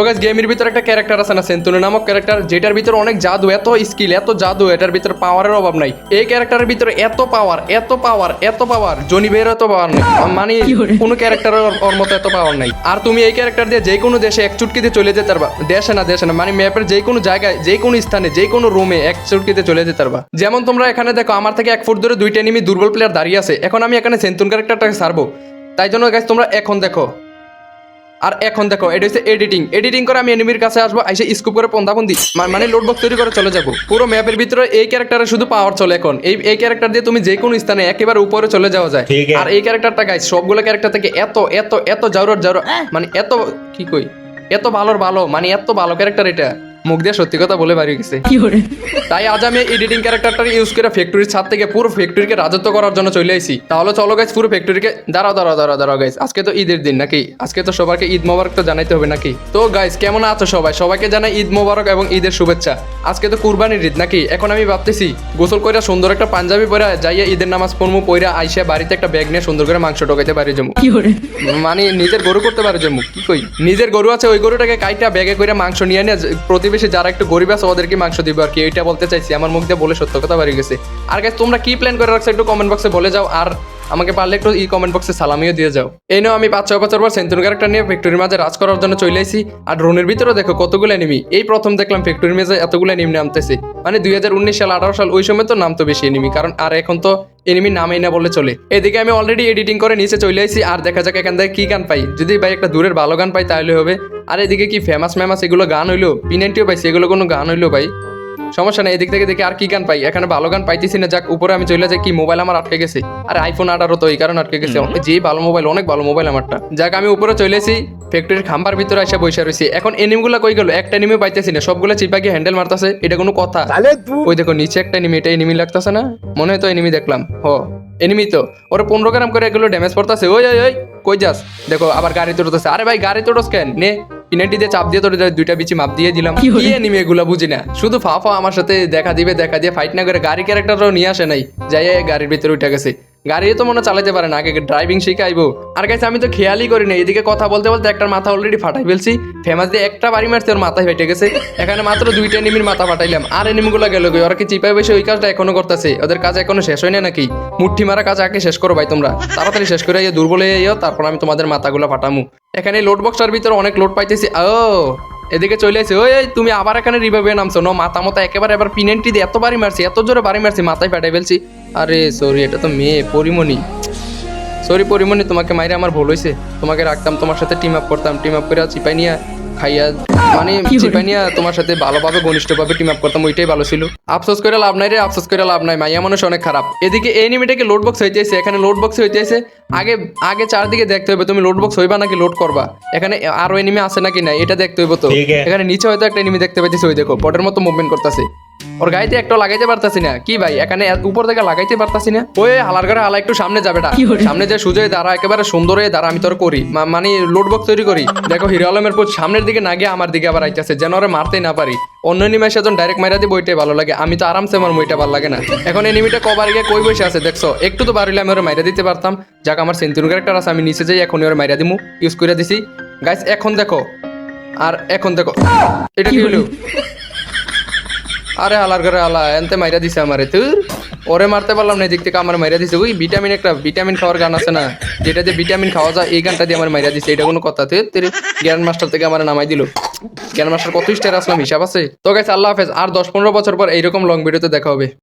তো গাইস গেমের ভিতরে একটা ক্যারেক্টার আছে না সেন্তুনে নামক ক্যারেক্টার যেটার ভিতরে অনেক জাদু এত স্কিল এত জাদু এটার ভিতরে পাওয়ারের অভাব নাই। এই ক্যারেক্টারের ভিতরে এত পাওয়ার এত পাওয়ার এত পাওয়ার জনি বের এত পাওয়ার নেই। মানে কোনো ক্যারেক্টারের ওর মতো এত পাওয়ার নাই। আর তুমি এই ক্যারেক্টার দিয়ে যে কোনো দেশে এক চুটকিতে চলে যেতে পারবা। দেশে না দেশে না মানে ম্যাপের যে কোনো জায়গায় যে কোনো স্থানে যে কোনো রুমে এক চুটকিতে চলে যেতে পারবা। যেমন তোমরা এখানে দেখো আমার থেকে এক ফুট ধরে দুইটা এনিমি দুর্বল প্লেয়ার দাঁড়িয়ে আছে। এখন আমি এখানে সেন্তুন ক্যারেক্টারটাকে সারবো তাই জন্য গাইস তোমরা এখন দেখো। আর এখন দেখো এটা হচ্ছে এডিটিং এডিটিং করে আমি এনিমির কাছে আসব এসে স্কুপ করে পন্দাপন্দি। মা- মানে লোড বক্স তৈরি করে চলে যাব। পুরো ম্যাপের ভিতরে এই ক্যারেক্টারে শুধু পাওয়ার চলে এখন। এই এই ক্যারেক্টার দিয়ে তুমি যে কোনো স্থানে একেবারে উপরে চলে যাওয়া যায়। আর এই ক্যারেক্টারটা গাইস সবগুলো ক্যারেক্টার থেকে এত এত এত জারুর জারুর মানে এত কি কই? এত ভালোর ভালো মানে এত ভালো ক্যারেক্টার এটা। মুখ দিয়ে সত্যি কথা বলে বাড়ি গেছে। তাই আজ আমি এডিটিং ক্যারেক্টারটা ইউজ করে ফ্যাক্টরির ছাদ থেকে পুরো ফ্যাক্টরিকে রাজত্ব করার জন্য চলে আইছি। তাহলে চলো গাইস পুরো ফ্যাক্টরিকে দাঁড়াও দাঁড়াও দাঁড়াও দাঁড়াও গাইস আজকে তো ঈদের দিন নাকি? আজকে তো সবাইকে ঈদ মোবারক তো জানাইতে হবে নাকি? তো গাইস কেমন আছো সবাই? সবাইকে জানাই ঈদ মোবারক এবং ঈদের শুভেচ্ছা। আজকে তো কুরবানির ঈদ নাকি? এখন আমি ভাবতেছি গোসল কইরা সুন্দর একটা পাঞ্জাবি পরে যাইয়া ঈদের নামাজ পড়মু পইরা আইসা বাড়িতে একটা ব্যাগ নিয়ে সুন্দর করে মাংস টোকাইতে পারি জমু মানে নিজের গরু করতে পারে জমু কি কই? নিজের গরু আছে ওই গরুটাকে কাইটা ব্যাগে করে মাংস নিয়ে নিয়ে যে- প্রতিবেশী যারা একটু গরিব আছে, ওদেরকে মাংস দিব আর কি। এইটা বলতে চাইছি। আমার মুখ দিয়ে বলে সত্য কথা বাড়ি গেছে। আর গাইস তোমরা কি প্ল্যান করে রাখছো একটু কমেন্ট বক্সে বলে যাও। আর আমাকে পারলে একটু এই কমেন্ট বক্সে সালামিও দিয়ে যাও। এই আমি পাঁচ ছয় বছর পর সেন্তুন ক্যারেক্টার নিয়ে ফ্যাক্টরির মাঝে রাজ করার জন্য চলে আইছি। আর ড্রোনের ভিতরে দেখো কতগুলো এনিমি এই প্রথম দেখলাম ফ্যাক্টরির মাঝে এতগুলো এনিমি নামতেছে। মানে দুই হাজার উনিশ সাল, আঠারো সাল, ওই সময় তো নামতো বেশি এনিমি কারণ আর এখন তো এনিমি নামেই না বলে চলে। এদিকে আমি অলরেডি এডিটিং করে নিচে চলে আইছি। আর দেখা যাক এখান থেকে কি গান পাই। যদি ভাই একটা দূরের ভালো গান পাই, তাহলে হবে। আর এদিকে কি ফেমাস ফেমাস এগুলো গান হইল? পিনেন্টিও পাইছি এগুলো কোনো গান হইল ভাই। সমস্যা নেই এদিক থেকে দেখি আর কি গান পাই। এখানে ভালো গান পাইতেছি না যাক উপরে আমি চলে যাই কি মোবাইল আমার আটকে গেছে। আর আইফোন আঠারো তো এই কারণে আটকে গেছে। যে ভালো মোবাইল অনেক ভালো মোবাইল আমারটা। যাক আমি উপরে চলে এসেছি ফ্যাক্টরির খাম্বার ভিতরে এসে বসে রয়েছি এখন এনিমগুলো কই গেল? একটা এনিমি পাইতেছি না সবগুলো চিপা গিয়ে হ্যান্ডেল মারতেছে এটা কোনো কথা। ওই দেখো নিচে একটা এনিমি এটা এনিমি লাগতেছে না? মনে হয় তো এনিমি দেখলাম। হ এনিমি তো। ওরা পনেরো গ্রাম করে এগুলো ড্যামেজ পড়তেছে ওই ওই ওই কই যাস? দেখো আবার গাড়ি তোড়তেছে আরে ভাই গাড়ি তোড়স কেন? নে। পিনাটি দিয়ে চাপ দিয়ে তোর দুইটা বিচি মাপ দিয়ে দিলাম। কি নিমে এগুলো বুঝি না। শুধু ফাফা ফা আমার সাথে দেখা দিবে দেখা দিয়ে ফাইট না করে গাড়ি ক্যারেক্টারও নিয়ে আসে নাই। যাই গাড়ির ভিতরে উঠে গেছে। গাড়ি তো মনে চালাতে পারে না, আগে ড্রাইভিং শিখাইবো? আর কাছে আমি তো খেয়ালই করি না এদিকে কথা বলতে বলতে একটা মাথা অলরেডি ফাটাই ফেলছি। ফেমাস দিয়ে একটা বাড়ি মারছে, ওর মাথায় ফেটে গেছে। এখানে মাত্র দুইটা এনিমির মাথা ফাটাইলাম। আর এনিমিগুলো গেল গই ওরা কি চিপাই বসে ওই কাজটা এখনও করতেছে? ওদের কাজ এখনও শেষ হয় না নাকি? মুঠি মারা কাজ আগে শেষ করো ভাই তোমরা। তাড়াতাড়ি শেষ করে দুর্বল হয়ে তারপর আমি তোমাদের মাথাগুলো ফাটামু। এখানে লোড বক্সটার ভিতরে অনেক লোড পাইতেছি। ও এদিকে চলে আসে ওই তুমি আবার এখানে রিভাইভে নামছো? নো, মাথা মতো একেবারে এবার পিনেন্টি দিয়ে এত বাড়ি মারছি, এত জোরে বাড়ি মারছি, মাথায় ফাটাই ফেলছি। আরে সরি এটা তো মেয়ে, পরিমণি। সরি পরিমণি, তোমাকে মাইরে আমার ভুল হয়েছে তোমাকে রাখতাম, তোমার সাথে টিম আপ করতাম টিম আপ করে চিপাই নিয়ে খাইয়া মানে তোমার সাথে ভালোভাবে ঘনিষ্ঠভাবে টিম আপ করতাম ওইটাই ভালো ছিল। আফসোস করে লাভ নাই রে আফসোস করে লাভ নাই মাইয়া মানুষ অনেক খারাপ। এদিকে এই নিমিটাকে লোড বক্স হইতেছে এখানে লোড বক্স হইতেছে। আগে আগে চারদিকে দেখতে হবে তুমি লোড বক্স হইবা নাকি লোড করবা? এখানে আরও এনিমি আছে নাকি না এটা দেখতে হইব তো। এখানে নিচে হয়তো একটা এনিমি দেখতে পাইতেছি ওই দেখো পটের মতো মুভমেন্ট করতেছে। ওর গাইতে একটা লাগাইতে পারতাছি না। কি ভাই এখানে উপর থেকে লাগাইতে পারতাছি না? ওই হালার ঘরে হালা একটু সামনে যাবে সামনে যে সুজয় দাঁড়া একেবারে সুন্দর হয়ে দাঁড়া আমি তোর করি। মানে লোড বক্স তৈরি করি। দেখো হিরো আলমের পুত সামনের দিকে না গিয়ে আমার দিকে আবার আইতেছে যেন ওরে মারতেই না পারি। অন্য নিমেষে যখন ডাইরেক্ট মাইরা দিই বইটাই ভালো লাগে। আমি তো আরামসে আমার বইটা ভালো লাগে না। এখন এনিমিটা কবার গিয়ে কই বসে আছে দেখছ? একটু তো বাড়িলে আমি ওরে মাইরা দিতে পারতাম। যাক আমার সেন্তুন ক্যারেক্টার আছে আমি নিচে যাই এখন ওরে মাইরা দিমু। ইউজ করে দিছি। গাইস এখন দেখো। আর এখন দেখো। এটা কি হলো? আরে আলার ঘরে আলা, এনতে মাইরা দিছে আমারে তুই ওরে মারতে পারলাম না, এদিক থেকে আমার মাইরা দিছে। ওই ভিটামিন একটা, ভিটামিন খাওয়ার গান আছে না, যেটা যে ভিটামিন খাওয়া যায়, এই গানটা দিয়ে আমার মাইরা দিছে, এটা কোনো কথা তুই তোর গ্র্যান্ড মাস্টার থেকে আমার নামাই দিল। জ্ঞান মাস্টার কত স্টার আসলাম হিসাব আছে? তো গেছে আল্লাহ হাফেজ, আর দশ পনেরো বছর পর এইরকম লং ভিডিওতে দেখা হবে।